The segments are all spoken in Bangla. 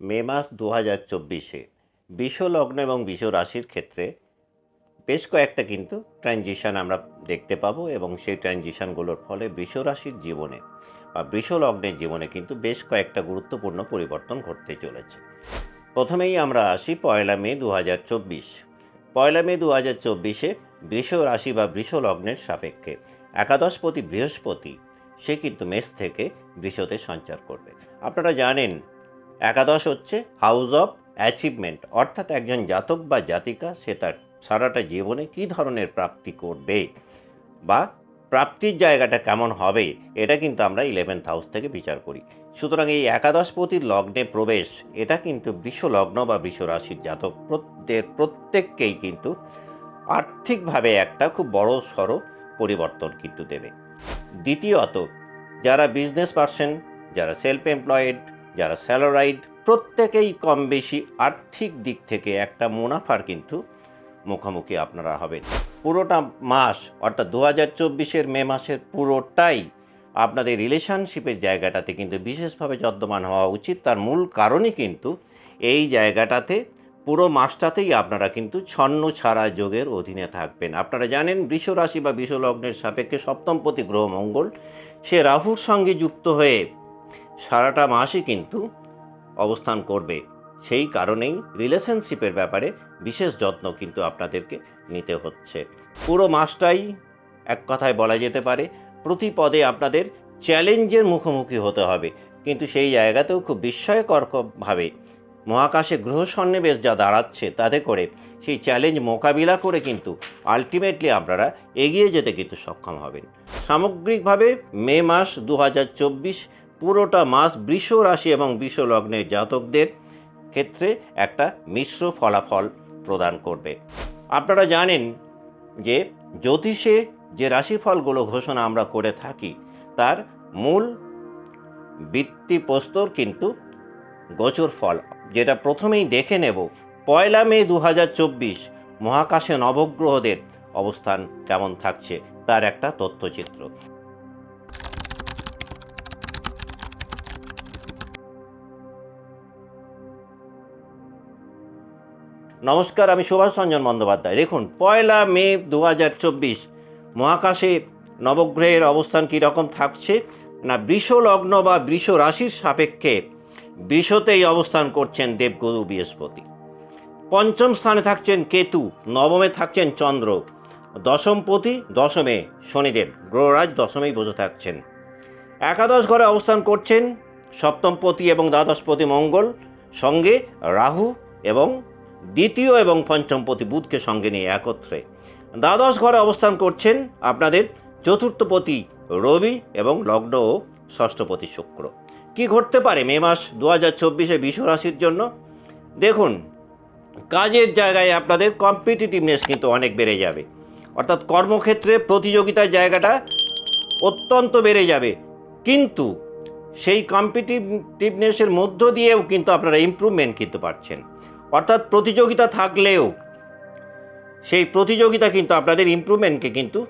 মে মাস দু হাজার চব্বিশে। বিষ লগ্ন এবং বিষ রাশির ক্ষেত্রে বেশ কয়েকটা কিন্তু ট্রানজিশন আমরা দেখতে পাবো এবং সেই ট্রানজিশনগুলোর ফলে বৃষ রাশির জীবনে বা বৃষ লগ্নের জীবনে কিন্তু বেশ কয়েকটা গুরুত্বপূর্ণ পরিবর্তন ঘটতে চলেছে। প্রথমেই আমরা আসি পয়লা মে দু হাজার চব্বিশ। পয়লা মে দু হাজার চব্বিশে বৃষ রাশি বা বৃষ লগ্নের সাপেক্ষে একাদশপতি বৃহস্পতি সে কিন্তু মেষ থেকে বৃষতে সঞ্চার করবে। আপনারা জানেন একাদশ হচ্ছে হাউস অফ অ্যাচিভমেন্ট, অর্থাৎ একজন জাতক বা জাতিকা, সে তার সারাটা জীবনে কী ধরনের প্রাপ্তি করবে বা প্রাপ্তির জায়গাটা কেমন হবে, এটা কিন্তু আমরা ইলেভেন্থ হাউস থেকে বিচার করি। সুতরাং এই একাদশপতির লগ্নে প্রবেশ, এটা কিন্তু বৃষ লগ্ন বা বৃষ রাশির জাতক প্রত্যেক প্রত্যেককেই কিন্তু আর্থিকভাবে একটা খুব বড় সড়ো পরিবর্তন কিন্তু দেবে। দ্বিতীয়ত, যারা বিজনেস পার্সন যারা সেলফ এমপ্লয়েড যারা স্যালোরাইড প্রত্যেকেই কম বেশি আর্থিক দিক থেকে একটা মুনাফার কিন্তু মুখোমুখি আপনারা হবেন। পুরোটা মাস, অর্থাৎ দু হাজার চব্বিশের মে মাসের পুরোটাই আপনাদের রিলেশনশিপের জায়গাটাতে কিন্তু বিশেষভাবে যদ্যমান হওয়া উচিত। তার মূল কারণই কিন্তু এই জায়গাটাতে পুরো মাসটাতেই আপনারা কিন্তু ছন্ন ছাড়া যোগের অধীনে থাকবেন। আপনারা জানেন বৃষ রাশি বা বৃষ লগ্নের সাপেক্ষে সপ্তমপতি গ্রহ মঙ্গল, সে রাহুর সঙ্গে যুক্ত হয়ে সারাটা মাসই কিন্তু অবস্থান করবে। সেই কারণেই রিলেশনশিপের ব্যাপারে বিশেষ যত্ন কিন্তু আপনাদেরকে নিতে হচ্ছে। পুরো মাসটাই এক কথায় বলা যেতে পারে, প্রতি পদে আপনাদের চ্যালেঞ্জের মুখোমুখি হতে হবে। কিন্তু সেই জায়গাতেও খুব বিস্ময়করভাবে মহাকাশে গ্রহ সন্নিবেশ যা দাঁড়াচ্ছে তাতে করে সেই চ্যালেঞ্জ মোকাবিলা করে কিন্তু আলটিমেটলি আপনারা এগিয়ে যেতে কিন্তু সক্ষম হবেন। সামগ্রিকভাবে মে মাস দু হাজার চব্বিশ পুরোটা মাস বৃষ রাশি এবং বৃষ লগ্নের জাতকদের ক্ষেত্রে একটা মিশ্র ফলাফল প্রদান করবে। আপনারা জানেন যে জ্যোতিষে যে রাশিফলগুলো ঘোষণা আমরা করে থাকি, তার মূল ভিত্তিপ্রস্তর কিন্তু গোচর ফল। যেটা প্রথমেই দেখে নেব, পয়লা মে দু হাজার চব্বিশ, মহাকাশে নবগ্রহদের অবস্থান কেমন থাকছে, তার একটা তথ্যচিত্র। নমস্কার, আমি সুভাষ রঞ্জন বন্দ্যোপাধ্যায়। দেখুন, পয়লা মে দু হাজার চব্বিশ, মহাকাশে নবগ্রহের অবস্থান কীরকম থাকছে? না বৃষ লগ্ন বা বৃষ রাশির সাপেক্ষে বৃষতেই অবস্থান করছেন দেবগুরু বৃহস্পতি। পঞ্চম স্থানে থাকছেন কেতু, নবমে থাকছেন চন্দ্র দশমপতি দশমে শনিদেব, গ্রহরাজ দশমেই বসে থাকছেন। একাদশ ঘরে অবস্থান করছেন সপ্তমপতি এবং দ্বাদশপতি মঙ্গল, সঙ্গে রাহু এবং দ্বিতীয় এবং পঞ্চমপতি বুধকে সঙ্গে নিয়ে একত্রে। দ্বাদশ ঘরে অবস্থান করছেন আপনাদের চতুর্থপতি রবি এবং লগ্ন ও ষষ্ঠপতি শুক্র। কি ঘটতে পারে মে মাস দু হাজার চব্বিশে বিশ্ব রাশির জন্য? দেখুন, কাজের জায়গায় আপনাদের কম্পিটিটিভনেস কিন্তু অনেক বেড়ে যাবে। অর্থাৎ কর্মক্ষেত্রে প্রতিযোগিতার জায়গাটা অত্যন্ত বেড়ে যাবে। কিন্তু সেই কম্পিটিটিভনেসের মধ্য দিয়েও কিন্তু আপনারা ইমপ্রুভমেন্ট কিন্তু পাচ্ছেন। অর্থাৎ প্রতিযোগিতা থাকলেও সেই প্রতিযোগিতা কিন্তু আপনাদের ইম্প্রুভমেন্টকে কিন্তু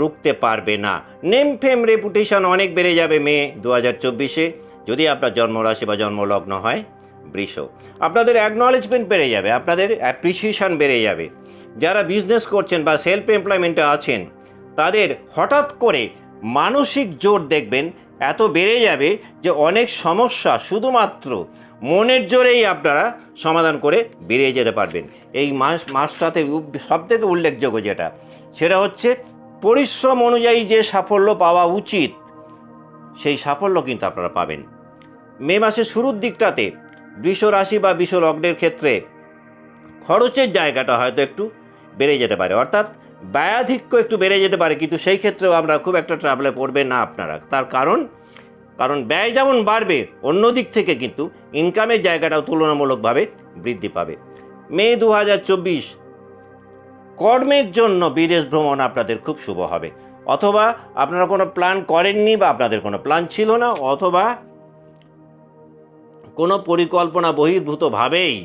রুখতে পারবে না। নেম ফেম রেপুটেশন অনেক বেড়ে যাবে মে দু হাজার চব্বিশে, যদি আপনার জন্মরাশি বা জন্মলগ্ন হয় বৃষ। আপনাদের অ্যাকনলেজমেন্ট বেড়ে যাবে, আপনাদের অ্যাপ্রিসিয়েশন বেড়ে যাবে। যারা বিজনেস করছেন বা সেলফ এমপ্লয়মেন্টে আছেন, তাদের হঠাৎ করে মানসিক জোর দেখবেন, এত বেড়ে যাবে যে অনেক সমস্যা শুধুমাত্র মনের জোরেই আপনারা সমাধান করে বেরিয়ে যেতে পারবেন। এই মাস, মাসটাতে সব থেকে উল্লেখযোগ্য যেটা, সেটা হচ্ছে পরিশ্রম অনুযায়ী যে সাফল্য পাওয়া উচিত, সেই সাফল্য কিন্তু আপনারা পাবেন। মে মাসের শুরুর দিকটাতে বৃষ রাশি বা বৃষ লগ্নের ক্ষেত্রে খরচের জায়গাটা হয়তো একটু বেড়ে যেতে পারে, অর্থাৎ ব্যয়াধিক্য একটু বেড়ে যেতে পারে, কিন্তু সেই ক্ষেত্রেও আমরা খুব একটা ট্রাভেলে পড়বেন না আপনারা। তার কারণ কারণ ব্যয় যেমন বাড়বে, অন্য দিক থেকে কিন্তু ইনকামের জায়গাটাও তুলনামূলকভাবে বৃদ্ধি পাবে। মে দু হাজার চব্বিশ, কর্মের জন্য বিদেশ ভ্রমণ আপনাদের খুব শুভ হবে। অথবা আপনারা কোনো প্ল্যান করেননি বা আপনাদের কোনো প্ল্যান ছিল না, অথবা কোনো পরিকল্পনা বহির্ভূতভাবেই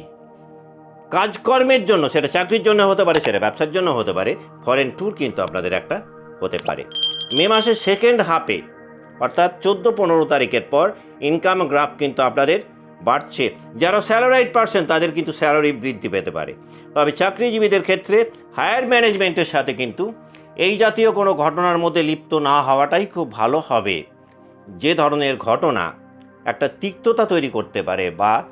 কাজকর্মের জন্য, সেটা চাকরির জন্য হতে পারে, সেটা ব্যবসার জন্য হতে পারে ফরেন ট্যুর কিন্তু আপনাদের একটা হতে পারে। মে মাসের সেকেন্ড হাফে অর্থাৎ চোদ্দ পনেরো তারিখের পর ইনকাম গ্রাফ কিন্তু আপনাদের বাড়ছে। যারা স্যালারাইড পার্সন তাদের কিন্তু স্যালারি বৃদ্ধি পেতে পারে। তবে চাকরিজীবীদের ক্ষেত্রে হায়ার ম্যানেজমেন্টের সাথে কিন্তু এই জাতীয় কোনো ঘটনার মধ্যে লিপ্ত না হওয়াটাই খুব ভালো হবে। যে ধরনের ঘটনা একটা তিক্ততা তৈরি করতে পারে বা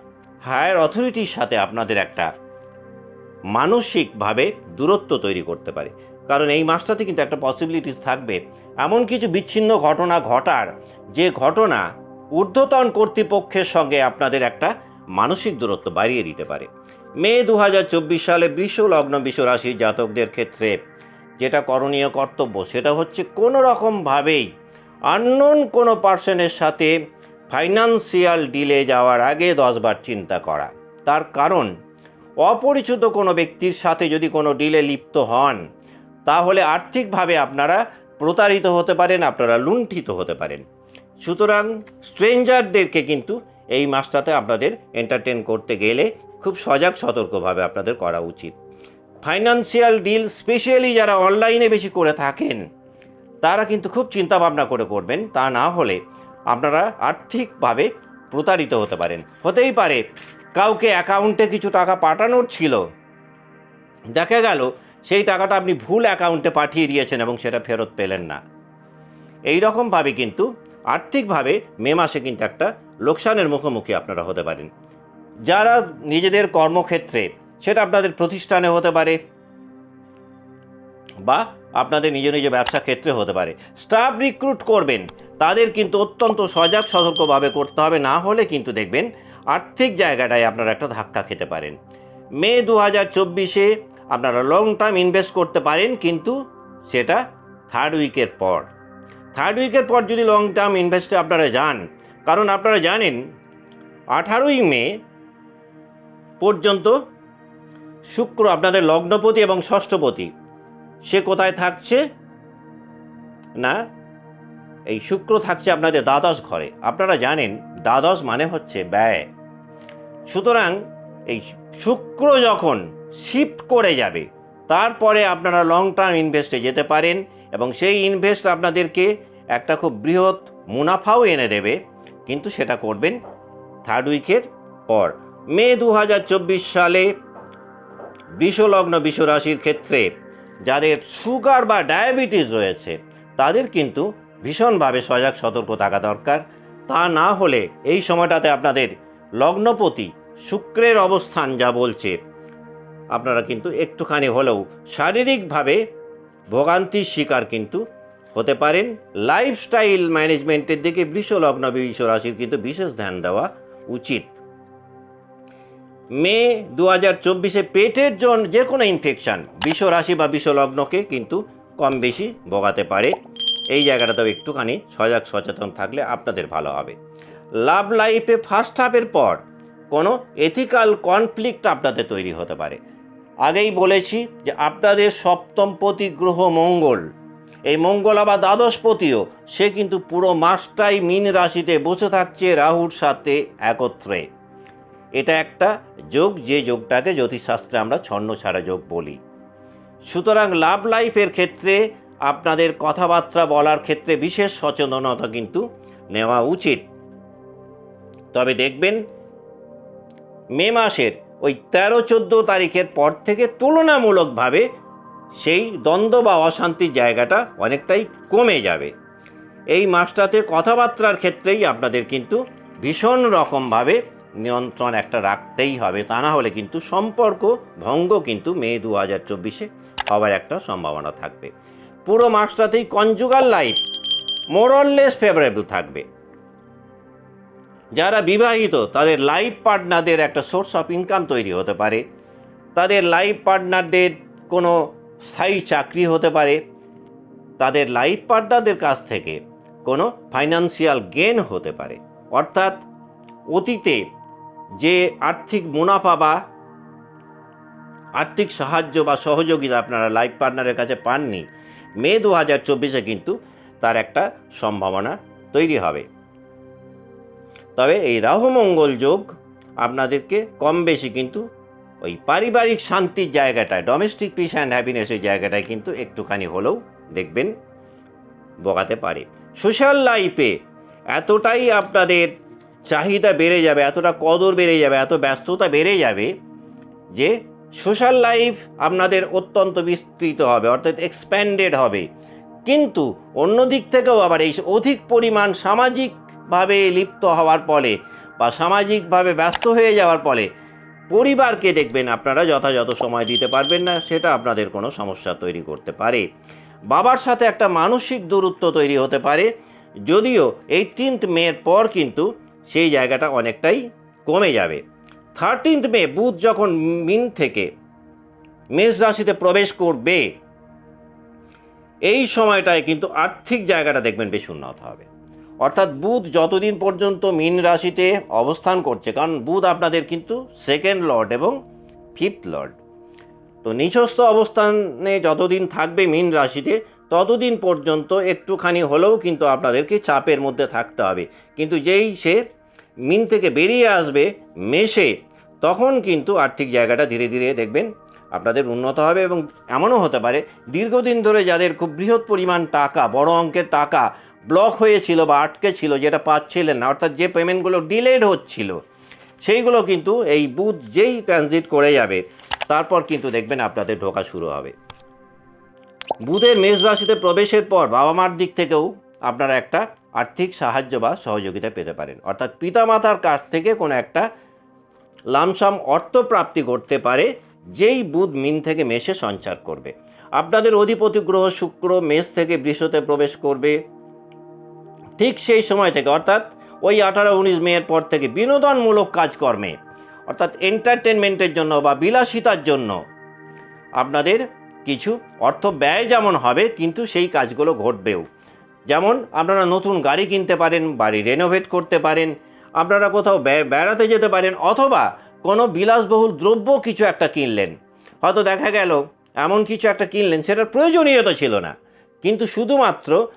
হায়ার অথরিটির সাথে আপনাদের একটা মানসিকভাবে দূরত্ব তৈরি করতে পারে। কারণ এই মাসটাতে কিন্তু একটা পসিবিলিটিস থাকবে। এমন কিছু বিচ্ছিন্ন ঘটনা ঘটার, যে ঘটনা ঊর্ধ্বতন কর্তৃপক্ষের সঙ্গে আপনাদের একটা মানসিক দূরত্ব বাড়িয়ে দিতে পারে। মে দু হাজার চব্বিশ সালে বৃষ লগ্ন বিষ রাশির জাতকদের ক্ষেত্রে যেটা করণীয় কর্তব্য, সেটা হচ্ছে কোনো রকমভাবেই আননোন কোনো পার্সনের সাথে ফাইনান্সিয়াল ডিলে যাওয়ার আগে দশবার চিন্তা করা। তার কারণ, অপরিচিত কোনো ব্যক্তির সাথে যদি কোনো ডিলে লিপ্ত হন তাহলে আর্থিকভাবে আপনারা প্রতারিত হতে পারেন, আপনারা লুণ্ঠিত হতে পারেন। সুতরাং স্ট্রেঞ্জারদেরকে কিন্তু এই মাসটাতে আপনাদের এন্টারটেন করতে গেলে খুব সজাগ সতর্কভাবে আপনাদের করা উচিত। ফাইনান্সিয়াল ডিল স্পেশালি যারা অনলাইনে বেশি করে থাকেন, তারা কিন্তু খুব চিন্তা ভাবনা করে করবেন, তা না হলে আপনারা আর্থিকভাবে প্রতারিত হতে পারেন। হতেই পারে, কাউকে অ্যাকাউন্টে কিছু টাকা পাঠানোর ছিল, দেখা গেল সেই টাকাটা আপনি ভুল অ্যাকাউন্টে পাঠিয়ে দিয়েছেন এবং সেটা ফেরত পেলেন না। এই রকমভাবে কিন্তু আর্থিকভাবে মে মাসে কিন্তু একটা লোকসানের মুখোমুখি আপনারা হতে পারেন। যারা নিজেদের কর্মক্ষেত্রে সেটা আপনাদের প্রতিষ্ঠানে হতে পারে বা আপনাদের নিজ নিজ ব্যবসা ক্ষেত্রে হতে পারে। স্টাফ রিক্রুট করবেন, তাদের কিন্তু অত্যন্ত সজাগ সতর্কভাবে করতে হবে, না হলে কিন্তু দেখবেন আর্থিক জায়গাটায় আপনারা একটা ধাক্কা খেতে পারেন। মে দু হাজার চব্বিশে আপনারা লং টার্ম ইনভেস্ট করতে পারেন, কিন্তু সেটা থার্ড উইকের পর। থার্ড উইকের পর যদি লং টার্ম ইনভেস্টে আপনারা যান, কারণ আপনারা জানেন, আঠারোই মে পর্যন্ত শুক্র আপনাদের লগ্নপতি এবং ষষ্ঠপতি, সে কোথায় থাকছে? না, এই শুক্র থাকছে আপনাদের দ্বাদশ ঘরে। আপনারা জানেন, দ্বাদশ মানে হচ্ছে ব্যয়। সুতরাং এই শুক্র যখন শিফট করে যাবে। তারপরে আপনারা লং টার্ম ইনভেস্টে যেতে পারেন এবং সেই ইনভেস্ট আপনাদেরকে একটা খুব বৃহৎ মুনাফাও এনে দেবে, কিন্তু সেটা করবেন থার্ড উইকের পর। মে দু হাজার চব্বিশ সালে বৃষলগ্ন বিষ রাশির ক্ষেত্রে যাদের সুগার বা ডায়াবেটিস রয়েছে, তাদের কিন্তু ভীষণভাবে সজাগ সতর্ক থাকা দরকার। তা না হলে এই সময়টাতে আপনাদের লগ্নপতি শুক্রের অবস্থান যা বলছে আপনারা কিন্তু একটুখানি হলেও শারীরিকভাবে ভোগান্তির শিকার কিন্তু হতে পারেন। লাইফস্টাইল ম্যানেজমেন্টের দিকে বৃষ লগ্ন রাশির কিন্তু বিশেষ ধ্যান দেওয়া উচিত। মে দু হাজার চব্বিশে পেটের জন্য যে কোনো ইনফেকশান বিষ রাশি বা বিষ লগ্নকে কিন্তু কম বেশি ভোগাতে পারে। এই জায়গাটাতেও একটুখানি সজাগ সচেতন থাকলে আপনাদের ভালো হবে। লাভ লাইফে ফার্স্ট হাফের পর কোনো এথিক্যাল কনফ্লিক্ট আপনাদের তৈরি হতে পারে। আগেই বলেছি যে আপনাদের সপ্তম সপ্তমপতি গ্রহ মঙ্গল। এই মঙ্গল আবার দ্বাদশপতিও সে কিন্তু পুরো মাসটাই মিন রাশিতে বসে থাকছে রাহুর সাথে একত্রে। এটা একটা যোগ, যে যোগটাকে জ্যোতিষশাস্ত্রে আমরা ছন্ন ছাড়া যোগ বলি। সুতরাং লাভ লাইফের ক্ষেত্রে, আপনাদের কথাবার্তা বলার ক্ষেত্রে বিশেষ সচেতনতা কিন্তু নেওয়া উচিত। তবে দেখবেন, মে মাসের ওই তেরো চোদ্দ তারিখের পর থেকে তুলনামূলকভাবে সেই দ্বন্দ্ব বা অশান্তির জায়গাটা অনেকটাই কমে যাবে। এই মাসটাতে কথাবার্তার ক্ষেত্রেই আপনাদের কিন্তু ভীষণ রকমভাবে নিয়ন্ত্রণ একটা রাখতেই হবে। তা না হলে কিন্তু সম্পর্ক ভঙ্গ কিন্তু মে দু হাজার চব্বিশে হওয়ার একটা সম্ভাবনা থাকবে। পুরো মাসটাতেই conjugal life more or less favourable থাকবে। যারা বিবাহিত, তাদের লাইফ পার্টনারদের একটা সোর্স অফ ইনকাম তৈরি হতে পারে। তাদের লাইফ পার্টনারদের কোনো স্থায়ী চাকরি হতে পারে। তাদের লাইফ পার্টনারদের কাছ থেকে কোনো ফাইন্যান্সিয়াল গেন হতে পারে। অর্থাৎ অতীতে যে আর্থিক মুনাফা বা আর্থিক সাহায্য বা সহযোগিতা আপনারা লাইফ পার্টনারের কাছে পাননি, মে দু হাজার চব্বিশে কিন্তু তার একটা সম্ভাবনা তৈরি হবে। তবে এই রাহু মঙ্গল যোগ আপনাদেরকে কম বেশি কিন্তু ওই পারিবারিক শান্তির জায়গাটায় ডোমেস্টিক পিস অ্যান্ড হ্যাপিনেসের জায়গাটায় কিন্তু একটুখানি হলেও দেখবেন বগাতে পারে। সোশ্যাল লাইফে এতটাই আপনাদের চাহিদা বেড়ে যাবে, এতটা কদর বেড়ে যাবে, এত ব্যস্ততা বেড়ে যাবে যে সোশ্যাল লাইফ আপনাদের অত্যন্ত বিস্তৃত হবে, অর্থাৎ এক্সপ্যান্ডেড হবে। কিন্তু অন্য দিক থেকেও আবার এই অধিক পরিমাণ সামাজিকভাবে লিপ্ত হওয়ার ফলে বা সামাজিকভাবে ব্যস্ত হয়ে যাওয়ার ফলে পরিবারকে দেখবেন আপনারা যথাযথ সময় দিতে পারবেন না, সেটা আপনাদের কোনো সমস্যা তৈরি করতে পারে। বাবার সাথে একটা মানসিক দূরত্ব তৈরি হতে পারে, যদিও এইটিনথ মের পর কিন্তু সেই জায়গাটা অনেকটাই কমে যাবে। থার্টিন্থ মে বুধ যখন মিন থেকে মেষ রাশিতে প্রবেশ করবে, এই সময়টায় কিন্তু আর্থিক জায়গাটা দেখবেন বেশ উন্নত হবে। অর্থাৎ বুধ যতদিন পর্যন্ত মীন রাশিতে অবস্থান করছে, কারণ বুধ আপনাদের কিন্তু সেকেন্ড লর্ড এবং ফিফথ লর্ড তো নিচস্থ অবস্থানে যতদিন থাকবে মীন রাশিতে, ততদিন পর্যন্ত একটুখানি হলেও কিন্তু আপনাদেরকে চাপের মধ্যে থাকতে হবে। কিন্তু যেই সে মিন থেকে বেরিয়ে আসবে মেশে তখন কিন্তু আর্থিক জায়গাটা ধীরে ধীরে দেখবেন আপনাদের উন্নত হবে এবং এমনও হতে পারে, দীর্ঘদিন ধরে যাদের খুব বৃহৎ পরিমাণ টাকা, বড় অঙ্কের টাকা ব্লক হয়েছিল বা আটকে ছিল যেটা পাচ্ছিলেন না, অর্থাৎ যে পেমেন্টগুলো ডিলেড হচ্ছিল, সেইগুলো কিন্তু এই বুথ যেই ট্রানজিট করে যাবে, তারপর কিন্তু দেখবেন আপনাদের ঢোকা শুরু হবে। বুধের মেষ রাশিতে প্রবেশের পর বাবা মার দিক থেকেও আপনারা একটা আর্থিক সাহায্য বা সহযোগিতা পেতে পারেন। অর্থাৎ পিতামাতার কাছ থেকে কোনো একটা লামসাম অর্থ প্রাপ্তি করতে পারে, যেই বুধ মিন থেকে মেষে সঞ্চার করবে। আপনাদের অধিপতি গ্রহ শুক্র, মেষ থেকে বৃষতে প্রবেশ করবে ঠিক সেই সময় থেকে, অর্থাৎ ওই আঠারো উনিশ মেয়ের পর থেকে বিনোদনমূলক কাজকর্মে, অর্থাৎ এন্টারটেনমেন্টের জন্য বা বিলাসিতার জন্য আপনাদের কিছু অর্থ ব্যয় যেমন হবে, কিন্তু সেই কাজগুলো ঘটবেও। যেমন আপনারা নতুন গাড়ি কিনতে পারেন, বাড়ি রেনোভেট করতে পারেন, আপনারা কোথাও বেড়াতে যেতে পারেন, অথবা কোনো বিলাসবহুল দ্রব্য কিছু একটা কিনলেন। হয়তো দেখা গেল, এমন কিছু একটা কিনলেন, সেটার প্রয়োজনীয়তা ছিল না। কিন্তু শুধুমাত্র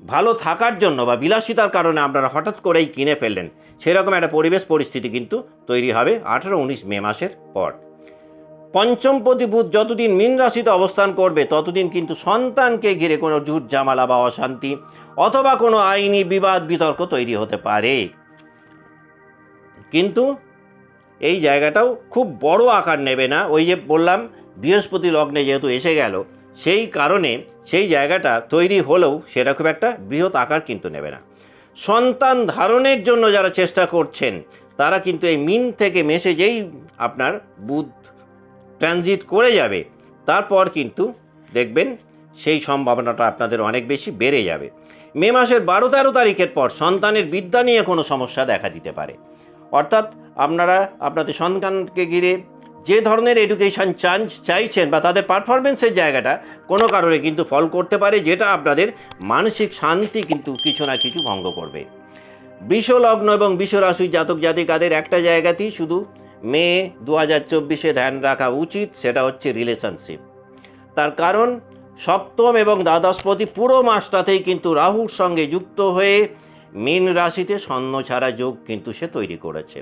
ভালো থাকার জন্য বা বিলাসিতার কারণে আপনারা হঠাৎ করেই কিনে ফেললেন। সেরকম একটা পরিবেশ পরিস্থিতি কিন্তু তৈরি হবে আঠেরো উনিশ মে মাসের পর। পঞ্চমপতি বুধ যতদিন মীন রাশিতে অবস্থান করবে, ততদিন কিন্তু সন্তানকে ঘিরে কোনো ঝুট জামালা বা অশান্তি অথবা কোনো আইনি বিবাদ বিতর্ক তৈরি হতে পারে। কিন্তু এই জায়গাটাও খুব বড় আকার নেবে না। ওই যে বললাম, বৃহস্পতি লগ্নে যেহেতু এসে গেল সেই কারণে সেই জায়গাটা তৈরি হলেও সেটা খুব একটা বৃহৎ আকার কিন্তু নেবে না। সন্তান ধারণের জন্য যারা চেষ্টা করছেন, তারা কিন্তু এই মিন থেকে মেশে যেই আপনার বুধ ট্রানজিট করে যাবে। তারপর কিন্তু দেখবেন সেই সম্ভাবনাটা আপনাদের অনেক বেশি বেড়ে যাবে। মে মাসের বারো তেরো তারিখের পর সন্তানের বিদ্যা নিয়ে কোনো সমস্যা দেখা দিতে পারে। অর্থাৎ আপনারা, আপনাদের সন্তানকে ঘিরে যে ধরনের এডুকেশন চান চাইছেন বা তাদের পারফরমেন্সের জায়গাটা কোনো কারণে কিন্তু ফল করতে পারে, যেটা আপনাদের মানসিক শান্তি কিন্তু কিছু না কিছু ভঙ্গ করবে। লগ্ন এবং বৃষ রাশি জাতক জাতিকাদের একটা জায়গাতেই শুধু মে দু হাজার চব্বিশে ধ্যান রাখা উচিত, সেটা হচ্ছে রিলেশনশিপ তার কারণ, সপ্তম এবং দ্বাদশপতি পুরো মাসটাতেই কিন্তু রাহুর সঙ্গে যুক্ত হয়ে মীন রাশিতে স্বর্ণ ছাড়া যোগ কিন্তু সে তৈরি করেছে।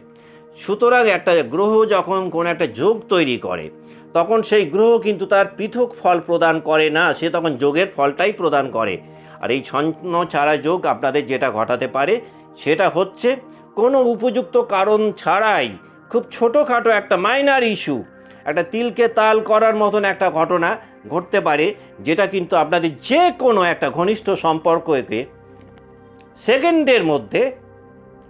সুতরাং একটা গ্রহ যখন কোনো একটা যোগ তৈরি করে, তখন সেই গ্রহ কিন্তু তার পৃথক ফল প্রদান করে না, সে তখন যোগের ফলটাই প্রদান করে। আর এই ছন্ন ছাড়া যোগ আপনাদের যেটা ঘটাতে পারে, সেটা হচ্ছে কোনো উপযুক্ত কারণ ছাড়াই খুব ছোটোখাটো একটা মাইনার ইস্যু একটা তিলকে তাল করার মতন একটা ঘটনা ঘটতে পারে, যেটা কিন্তু আপনাদের যে কোনো একটা ঘনিষ্ঠ সম্পর্ককে সেকেন্ডের মধ্যে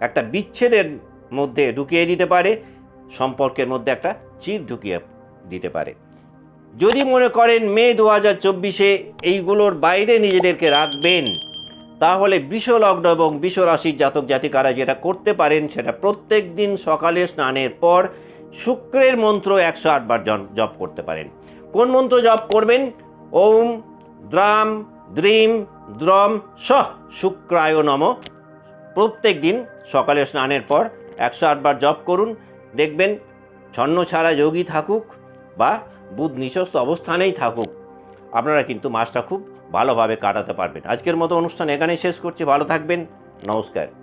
একটা বিচ্ছেদের মধ্যে ঢুকিয়ে দিতে পারে, সম্পর্কের মধ্যে একটা চির ঢুকিয়ে দিতে পারে। যদি মনে করেন মে দু হাজার চব্বিশে এইগুলোর বাইরে নিজেদেরকে রাখবেন, তাহলে বিশ্বলগ্ন এবং রাশির জাতক জাতিকারা যেটা করতে পারেন সেটা প্রত্যেক দিন সকালে স্নানের পর শুক্রের মন্ত্র একশো আটবার জপ করতে পারেন। কোন মন্ত্র জপ করবেন? ওম, দ্রাম, দ্রিম, দ্রম সহ শুক্রায় নম। প্রত্যেক দিন সকালে স্নানের পর একশো আটবার জপ করুন, দেখবেন ছন্ন ছাড়া যোগী থাকুক বা বুধ নিঃস্ব অবস্থানেই থাকুক, আপনারা কিন্তু মাসটা খুব ভালোভাবে কাটাতে পারবেন। আজকের মতো অনুষ্ঠান এখানেই শেষ করছি, ভালো থাকবেন, নমস্কার।